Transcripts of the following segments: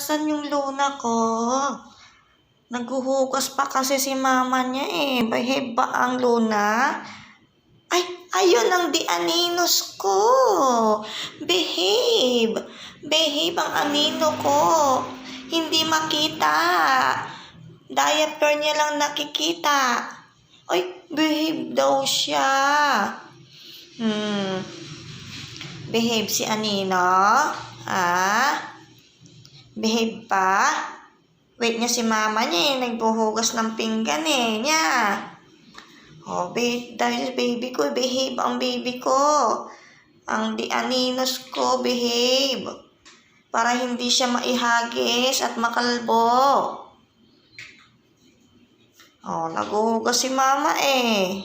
Asan yung luna ko? Naghuhugas pa kasi si mama niya eh. Behave ba ang luna? Ay, ayun ang di aninos ko. Behave. Behave ang anino ko. Hindi makita. Diaper niya lang nakikita. Ay, behave daw siya. Hmm. Behave si Anino? Ah? Behave pa? Wait niya si mama niya eh. Nagbuhugas ng pinggan eh. Niya. Oh, babe, dahil baby ko, behave ang baby ko. Ang di aninos ko, behave. Para hindi siya maihagis at makalbo. Oh, naguhugas si mama eh.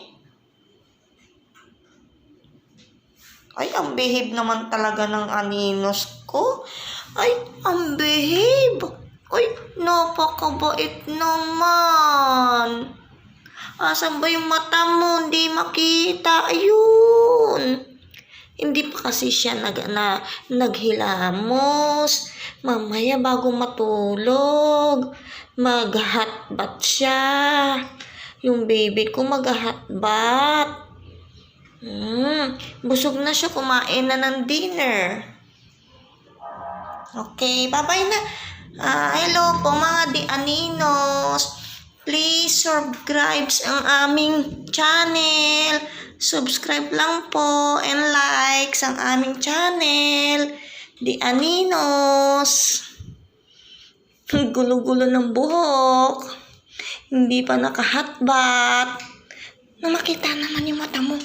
Ay, ang behave naman talaga ng aninos ko. Ay, ang napakabait naman. Asan ba yung mata mo? Hindi makita. Ayun. Hindi pa kasi siya nag, na, naghilamos. Mamaya bago matulog, maghatbat siya. Yung baby ko maghatbat. Hmm, busog na siya. Kumain na ng dinner. Okay, bye-bye na. Ah, hello po mga di aninos. Please subscribe ang aming channel. Subscribe lang po and like ang aming channel. Di aninos. Ang Gulo-gulo ng buhok. Hindi pa nakahatbat. Na makita naman yung mata mo.